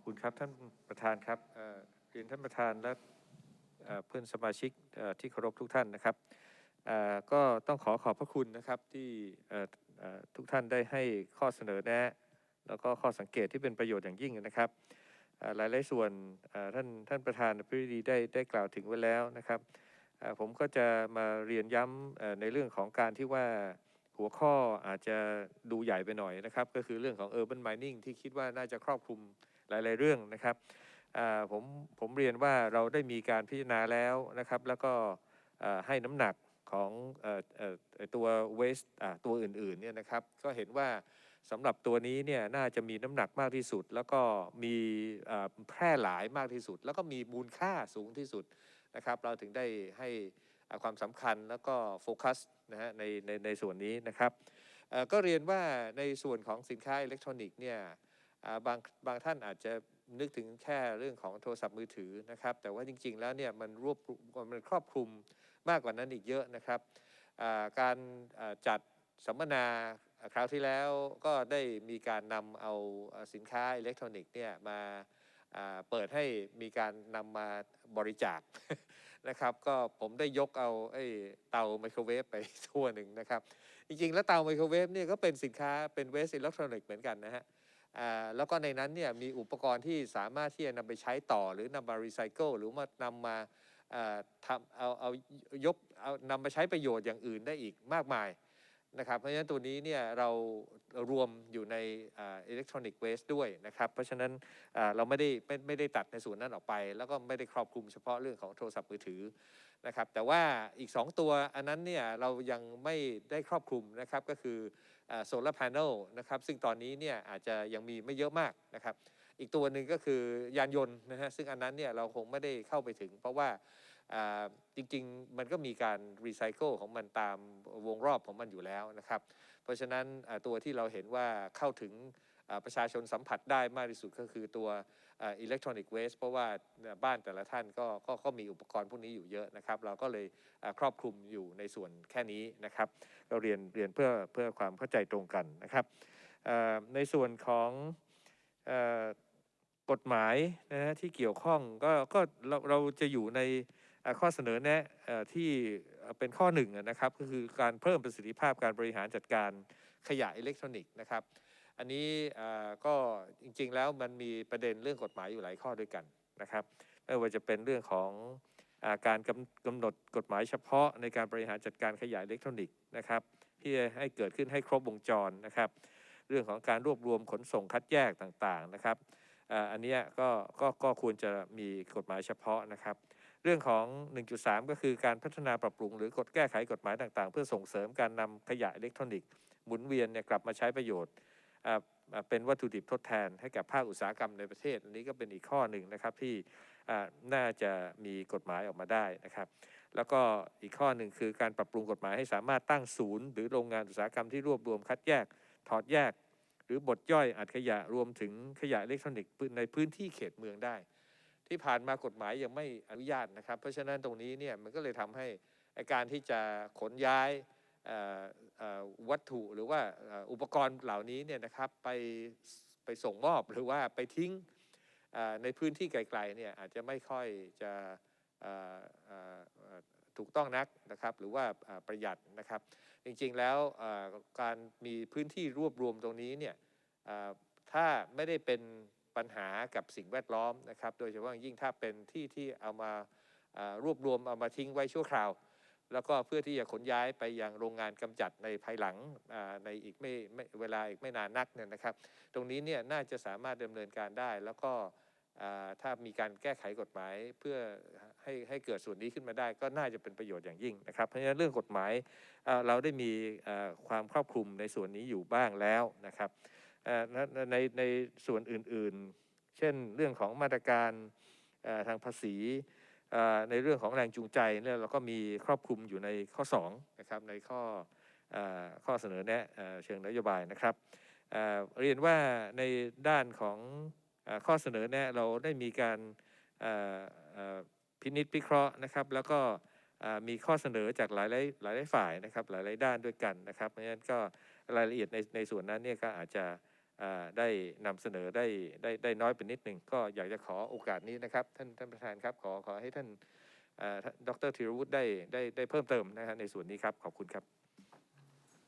อบคุณครับท่านประธานครับเรียนท่านประธานและเพื่อนสมาชิกที่เคารพทุกท่านนะครับก็ต้องขอขอบพระคุณนะครับที่ทุกท่านได้ให้ข้อเสนอแนะ แล้วก็ข้อสังเกตที่เป็นประโยชน์อย่างยิ่งนะครับเอ่อหลายส่วนท่านท่านประธานพิรดีได้ได้กล่าวถึงไว้แล้วนะครับผมก็จะมาเรียนย้ำในเรื่องของการที่ว่า หัวข้ออาจจะดูใหญ่ไปหน่อยนะครับ ก็คือเรื่องของ urban mining ที่คิดว่าน่าจะครอบคลุมหลาย ๆ เรื่องนะครับผมผมเรียนว่าเราได้มีการพิจารณาแล้วนะครับ แล้วก็ให้น้ำหนักของออตัว waste ตัวอื่น ๆ เนี่ยนะครับ ก็เห็นว่าสำหรับตัวนี้เนี่ยน่าจะมีน้ำหนักมากที่สุด แล้วก็มีแพร่หลายมากที่สุด แล้วก็มีมูลค่าสูงที่สุดนะครับ เราถึงได้ให้ ความสำคัญแล้วก็โฟกัสนะฮะในในในส่วนนี้นะครับก็เรียนว่าในส่วนของสินค้าอิเล็กทรอนิกส์เนี่ยบางบางท่านอาจจะนึกถึงแค่เรื่องของโทรศัพท์มือถือนะครับ แต่ว่าจริงๆแล้วเนี่ยมันรวบมันครอบคลุมมากกว่านั้นอีกเยอะนะครับการจัดสัมมนาคราวที่แล้วก็ได้มีการนำเอาสินค้าอิเล็กทรอนิกส์เนี่ยมา เปิดให้มีการนำมาบริจาคนะครับ ก็ผมได้ยกเอาไอ้เตาไมโครเวฟไปทั่วหนึ่งนะครับ จริงๆ แล้วเตาไมโครเวฟเนี่ยก็เป็นสินค้าเป็นเวสอิเล็กทรอนิกส์เหมือนกันนะฮะแล้วก็ในนั้นเนี่ยมีอุปกรณ์ที่สามารถที่จะนำไปใช้ต่อหรือนำมารีไซเคิลหรือมานำมาทำเอาเอายกเอานำมาใช้ประโยชน์อย่างอื่นได้อีกมากมาย นะครับเพราะฉะนั้นตัวนี้เนี่ยเรารวมอยู่ในอิเล็กทรอนิกส์เวสด้วยนะครับ เพราะฉะนั้นเราไม่ได้ไม่ไม่ได้ตัดในส่วนนั้นออกไป แล้วก็ไม่ได้ครอบคลุมเฉพาะเรื่องของโทรศัพท์มือถือนะครับแต่ว่าอีก 2 ตัวอันนั้นเนี่ยเรายังไม่ได้ครอบคลุมนะครับก็คือโซลาร์พา n นลนะครับซึ่งตอนนี้เนี่ยอาจจะยังมีไม่เยอะมากนะครับ อีกตัวหนึ่งก็คือยานยนต์นะฮะซึ่งอันนั้นเนี่ยเราคงไม่ได้เข้าไปถึง เพราะว่า จริงๆ มันก็มีการรีไซเคิลของมันตามวงรอบของมันอยู่แล้วนะครับ เพราะฉะนั้นตัวที่เราเห็นว่าเข้าถึงประชาชนสัมผัสได้มากที่สุดก็คือตัวอิเล็กทรอนิกส์เวสเพราะว่าบ้านแต่ละท่านก็ก็ก็มีอุปกรณ์พวกนี้อยู่เยอะนะครับ เราก็เลยครอบคลุมอยู่ในส่วนแค่นี้นะครับ เราเรียนเรียนเพื่อเพื่อความเข้าใจตรงกันนะครับในส่วนของอกฎหมายนะฮะที่เกี่ยวข้องก็ก็เราเราจะอยู่ใน ข้อเสนอแนะเอ่อที่เป็นข้อหนึ่งนะครับก็คือการเพิ่มประสิทธิภาพการบริหารจัดการขยะอิเล็กทรอนิกส์นะครับอันนี้ก็จริงๆแล้วมันมีประเด็นเรื่องกฎหมายอยู่หลายข้อด้วยกันนะครับไม่ว่าจะเป็นเรื่องของอการกำกำหนดกฎหมายเฉพาะในการบริหารจัดการขยะอิเล็กทรอนิกส์นะครับที่จะให้เกิดขึ้นให้ครบวงจรนะครับ เรื่องของการรวบรวมขนส่งคัดแยกต่างๆนะครับอันนี้ก็ก็ก็ควรจะมีกฎหมายเฉพาะนะครับ เรื่องของ 1.3 ก็คือการพัฒนาปรับปรุง หรือกฎแก้ไขกฎหมายต่างๆ เพื่อส่งเสริมการนำขยะอิเล็กทรอนิกส์หมุนเวียนเนี่ยกลับมาใช้ประโยชน์เป็นวัตถุดิบทดแทนให้กับภาคอุตสาหกรรมในประเทศอันนี้ก็เป็นอีกข้อหนึ่งนะครับที่น่าจะมีกฎหมายออกมาได้นะครับ แล้วก็อีกข้อหนึ่งคือการปรับปรุงกฎหมายให้สามารถตั้งศูนย์ หรือโรงงานอุตสาหกรรมที่รวบรวมคัดแยก ถอดแยก หรือบดย่อยอัดขยะรวมถึงขยะอิเล็กทรอนิกส์ในพื้นที่เขตเมืองได้ ที่ผ่านมากฎหมายยังไม่อนุญาตนะครับ เพราะฉะนั้นตรงนี้เนี่ยมันก็เลยทำให้การที่จะขนย้ายวัตถุหรือว่าอุปกรณ์เหล่านี้เนี่ยนะครับไปไปส่งมอบหรือว่าไปทิ้งในพื้นที่ไกลๆเนี่ยอาจจะไม่ค่อยจะถูกต้องนักนะครับ หรือว่าประหยัดนะครับ จริงๆแล้วการมีพื้นที่รวบรวมตรงนี้เนี่ยถ้าไม่ได้เป็น ปัญหากับสิ่งแวดล้อมนะครับโดยเฉพาะยิ่งถ้าเป็นที่ที่เอามาารวบรวมเอามาทิ้งไว้ชั่วคราว แล้วก็เพื่อที่จะขนย้ายไปยังโรงงานกำจัดในภายหลังในอีกไม่ไม่เวลาอีกไม่นานนักเนี่ยนะครับ ตรงนี้เนี่ยน่าจะสามารถดำเนินการได้ แล้วก็ถ้ามีการแก้ไขกฎหมายเพื่อให้ให้เกิดส่วนนี้ขึ้นมาได้ ก็น่าจะเป็นประโยชน์อย่างยิ่งนะครับ เพราะฉะนั้นเรื่องกฎหมายเราได้มีความครอบคลุมในส่วนนี้อยู่บ้างแล้วนะครับ ในในส่วนอื่นๆ เช่นเรื่องของมาตรการทางภาษีในเรื่องของแรงจูงใจเนี่ยเราก็มีครอบคลุมอยู่ในข้อ2นะครับในข้อข้อเสนอแนะเชิงนโยบายนะครับเรียนว่าในด้านของข้อเสนอแนะเราได้มีการพินิจพิเคราะห์นะครับ แล้วก็มีข้อเสนอจากหลายหลายหลายฝ่ายนะครับหลาย ๆ ด้านด้วยกันนะครับเพราะฉะนั้นก็รายละเอียดในในส่วนนั้นเนี่ยก็อาจจะ ได้นำเสนอได้ได้ได้น้อยไปนิดหนึ่งก็อยากจะขอโอกาสนี้นะครับ ท่านท่านประธานครับขอขอให้ท่านอ่าท่านดรธีรวุฒิได้ได้ได้เพิ่มเติมนะฮะในส่วนนี้ครับขอบคุณครับ